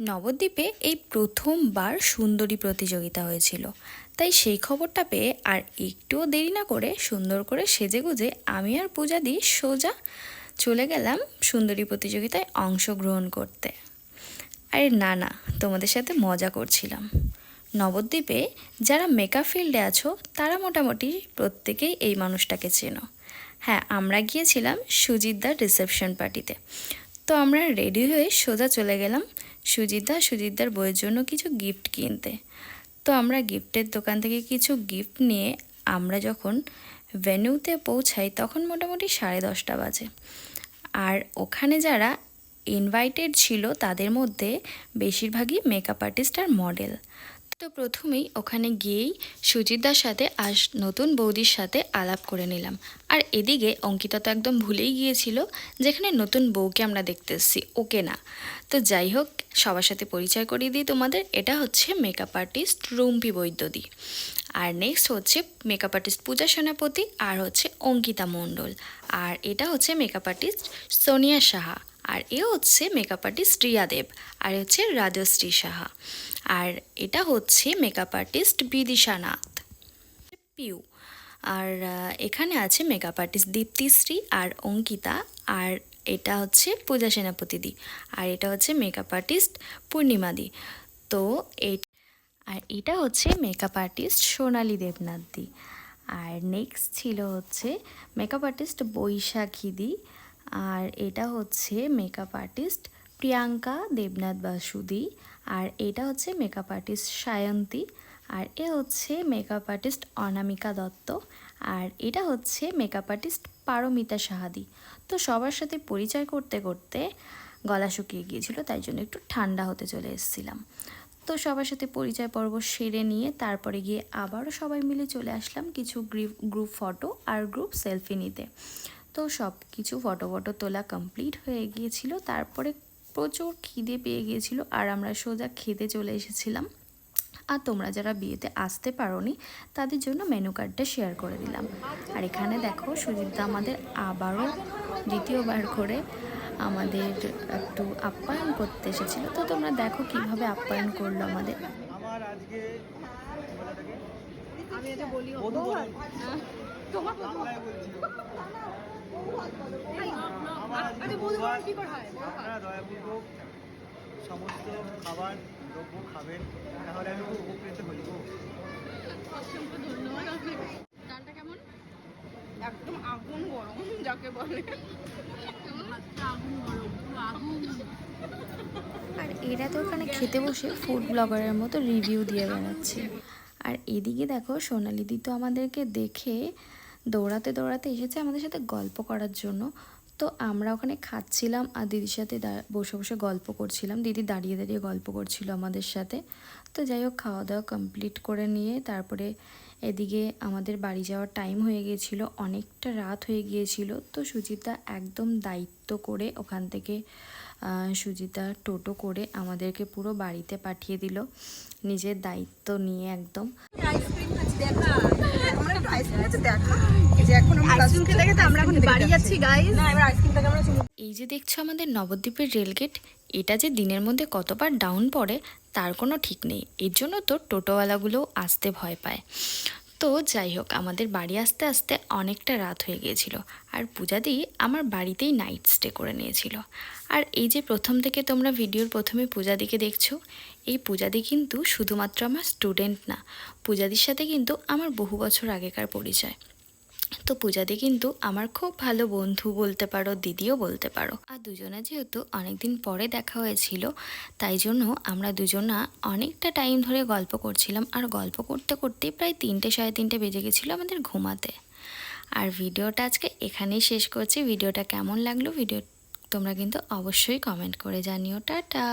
নবদ্বীপে এই প্রথমবার সুন্দরী প্রতিযোগিতা হয়েছিল। তাই সেই খবরটা পেয়ে আর একটুও দেরি না করে সুন্দর করে সেজে গুজে আমি আর পূজা দি সোজা চলে গেলাম সুন্দরী প্রতিযোগিতায় অংশগ্রহণ করতে। আরে না না, তোমাদের সাথে মজা করছিলাম। নবদ্বীপে যারা মেকআপ ফিল্ডে আছো, তারা মোটামুটি প্রত্যেকেই এই মানুষটাকে চেনো। হ্যাঁ আমরা গিয়েছিলাম সুজিতদার রিসেপশন পার্টিতে। তো আমরা রেডি হয়ে সোজা চলে গেলাম সুজিতদা সুজিতদার বইয়ের জন্য কিছু গিফট কিনতে। তো আমরা গিফটের দোকান থেকে কিছু গিফট নিয়ে আমরা যখন ভেন্যুতে পৌঁছাই, তখন মোটামুটি সাড়ে দশটা বাজে। আর ওখানে যারা ইনভাইটেড ছিল, তাদের মধ্যে বেশিরভাগই মেকআপ আর্টিস্ট আর মডেল তো প্রথমেই ওখানে গিয়েই সুজিতদার সাথে আস নতুন বৌদির সাথে আলাপ করে নিলাম। আর এদিকে অঙ্কিতা তো একদম ভুলেই গিয়েছিল, যেখানে নতুন বউকে আমরা দেখতে ওকে না। তো যাই হোক সবার সাথে পরিচয় করিয়ে দিই তোমাদের। এটা হচ্ছে মেকআপ আর্টিস্ট রুম্পি বৈদ্যদি। আর নেক্সট হচ্ছে মেকআপ আর্টিস্ট পূজা সেনাপতি আর হচ্ছে অঙ্কিতা মণ্ডল। আর এটা হচ্ছে মেকআপ আর্টিস্ট সোনিয়া সাহা। আর এ হচ্ছে মেকআপ আর্টিস্ট রিয়া দেব। আর হচ্ছে রাজশ্রী সাহা। আর এটা হচ্ছে মেকআপ আর্টিস্ট বিদিশা নাথ। পিউ। আর এখানে আছে মেকআপ আর্টিস্ট দীপ্তিশ্রী আর অঙ্কিতা। আর এটা হচ্ছে পূজা সেনাপতিদি আর এটা হচ্ছে মেকআপ আর্টিস্ট পূর্ণিমাদি তো এই আর এটা হচ্ছে মেকআপ আর্টিস্ট সোনালী দেবনাথদি আর নেক্সট ছিল হচ্ছে মেকআপ আর্টিস্ট বৈশাখীদি আর এটা হচ্ছে মেকআপ আর্টিস্ট প্রিয়াঙ্কা দেবনাথ বাসুদি আর এটা হচ্ছে মেকআপ আর্টিস্ট সায়ন্তী, আর এ হচ্ছে মেকআপ আর্টিস্ট অনামিকা দত্ত, আর এটা হচ্ছে মেকআপ আর্টিস্ট পারমিতা সাহাদি। তো সবার সাথে পরিচয় করতে করতে গলা শুকিয়ে গিয়েছিল, তাই জন্য একটু ঠান্ডা হতে চলে এসেছিলাম। তো সবার সাথে পরিচয় পর্ব সেরে নিয়ে তারপরে গিয়ে আবারও সবাই মিলে চলে আসলাম কিছু গ্রুপ গ্রুপ ফটো আর গ্রুপ সেলফি নিতে। তো সব কিছু ফটো ফটো তোলা কমপ্লিট হয়ে গিয়েছিল। তারপরে প্রচুর খিদে পেয়ে গিয়েছিল আর আমরা সোজা খেতে চলে এসেছিলাম। আর তোমরা যারা বিয়েতে আসতে পারোনি তাদের জন্য মেনু কার্ডটা শেয়ার করে দিলাম আর এখানে দেখো সুজিতদা আমাদের আবারও দ্বিতীয়বার করে আমাদের একটু আপ্যায়ন করতে এসেছিল তো তোমরা দেখো কীভাবে আপ্যায়ন করল আমাদের আমার আজকে আমি এটা বলি তোমার আচ্ছা হয় সমস্ত খাবার দ্রব্য খাবেন তাহলে আমি খুব উপকৃত হই। গো অসংখ্য ধন্যবাদ আপনাকে। ডালটা কেমন? একদম আগুন গরম যাকে বলে। আগুন গরম পুরো আগুন আর এরা তো ওখানে খেতে বসে ফুড ব্লগারের মতো রিভিউ দিয়ে বেড়াচ্ছে। আর এদিকে দেখো সোনালিদি তো আমাদেরকে দেখে দৌড়াতে দৌড়াতে এসেছে আমাদের সাথে গল্প করার জন্য। তো আমরা ওখানে খাচ্ছিলাম আর দিদির সাথে বসে বসে গল্প করছিলাম। দিদি দাঁড়িয়ে দাঁড়িয়ে গল্প করছিল আমাদের সাথে। তো যাই হোক, খাওয়া দাওয়া কমপ্লিট করে নিয়ে তারপরে এদিকে আমাদের বাড়ি যাওয়ার টাইম হয়ে গিয়েছিল। অনেকটা রাত হয়ে গিয়েছিল। তো সুচিতা একদম দায়িত্ব করে ওখান থেকে সুজিতা টোটো করে আমাদেরকে পুরো বাড়িতে পাঠিয়ে দিল। নিজের দায়িত্ব নিয়ে একদম। এই যে এখন আমরা আইসক্রিম খেতে খেতে আমরা এখন বাড়ি যাচ্ছি গাইস না এবার আইসক্রিম আমরা এই যে দেখছ আমাদের নবদ্বীপের রেলগেট এটা যে দিনের মধ্যে কতবার ডাউন পড়ে তার কোনো ঠিক নেই। এর জন্য তো টোটোওয়ালাগুলো আসতে ভয় পায়। তো যাই হোক, আমাদের বাড়ি আসতে আসতে অনেকটা রাত হয়ে গিয়েছিল আর পূজাদি আমার বাড়িতেই নাইট স্টে করে নিয়েছিল। আর এই যে প্রথম থেকে তোমরা ভিডিওর প্রথমে পূজাদিকে দেখছ, এই পূজাদি কিন্তু শুধুমাত্র আমার স্টুডেন্ট না, পূজাদির সাথে কিন্তু আমার বহু বছর আগেকার পরিচয়। তো পূজাদি কিন্তু আমার খুব ভালো বন্ধু বলতে পারো, দিদিও বলতে পারো। আর দুজনা যেহেতু অনেকদিন পরে দেখা হয়েছিল, তাই জন্য আমরা দুজনা অনেকটা টাইম ধরে গল্প করছিলাম। আর গল্প করতে করতে প্রায় তিনটে, সাড়ে তিনটে বেজে গেছিল আমাদের ঘুমাতে। আর ভিডিওটা আজকে এখানেই শেষ করছি। ভিডিওটা কেমন লাগল, ভিডিও তোমরা কিন্তু অবশ্যই কমেন্ট করে জানিও। টাটা!